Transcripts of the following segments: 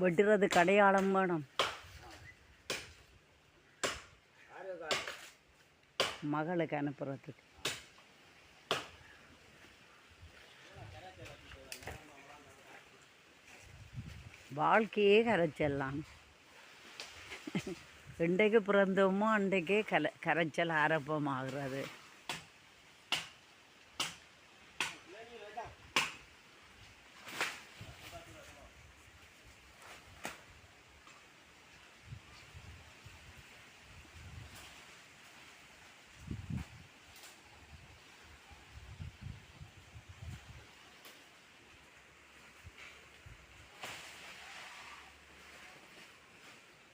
வெட்டுறதுக்கு அடையாளம் வேணும். மகளுக்கு அனுப்புறதுக்கு. வாழ்க்கையே கரைச்செல்லாம். இன்றைக்கு பிறந்தோமோ அன்றைக்கே கல கரைச்சல் ஆரம்பமாகிறது.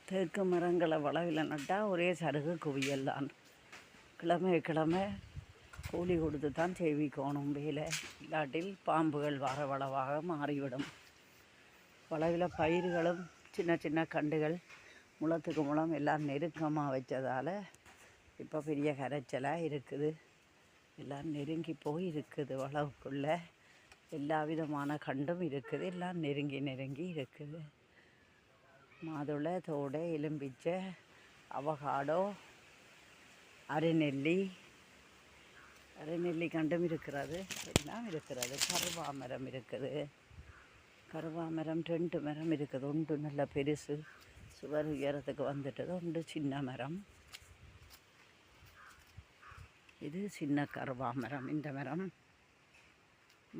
தேக்கு மரங்களை வளவில் நட்டால் ஒரே சருகு குவியல் தான். கிழமை கிழமை கூலி கொடுத்து தான் செய்விக்கணும் வேலை. இல்லாட்டில் பாம்புகள் வர வளவாக மாறிவிடும். வளவில் பயிர்களும் சின்ன சின்ன கண்டுகள் முளத்துக்கு முளம் எல்லாம் நெருக்கமாக வச்சதால் இப்போ பெரிய கரைச்சலாக இருக்குது. எல்லாம் நெருங்கி போய் இருக்குது வளவுக்குள்ளே. எல்லா விதமான கண்டும் இருக்குது. எல்லாம் நெருங்கி நெருங்கி இருக்குது. மாதுளை தோடை எலும்பிச்சை அவகாடோ அரைநெல்லி. அரைநெல்லி கண்டும் இருக்கிறது எல்லாம் இருக்கிறது. கருவா மரம் இருக்குது. கருவா மரம் ரெண்டு மரம் இருக்குது. ஒன்று நல்ல பெருசு. சுவர் உயரத்துக்கு வந்துட்டது. ஒன்று சின்ன மரம். இது சின்ன கருவா மரம் இந்த மரம்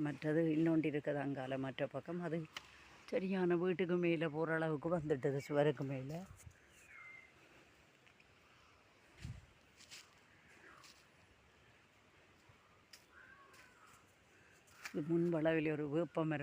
மற்றது இன்னொன்று இருக்குது அங்கால மற்ற பக்கம். அது சரியான வீட்டுக்கு மேலே போகிற அளவுக்கு வந்துட்டது சுவருக்கு மேலே. இது முன் வளவில் ஒரு வேப்பமரம்.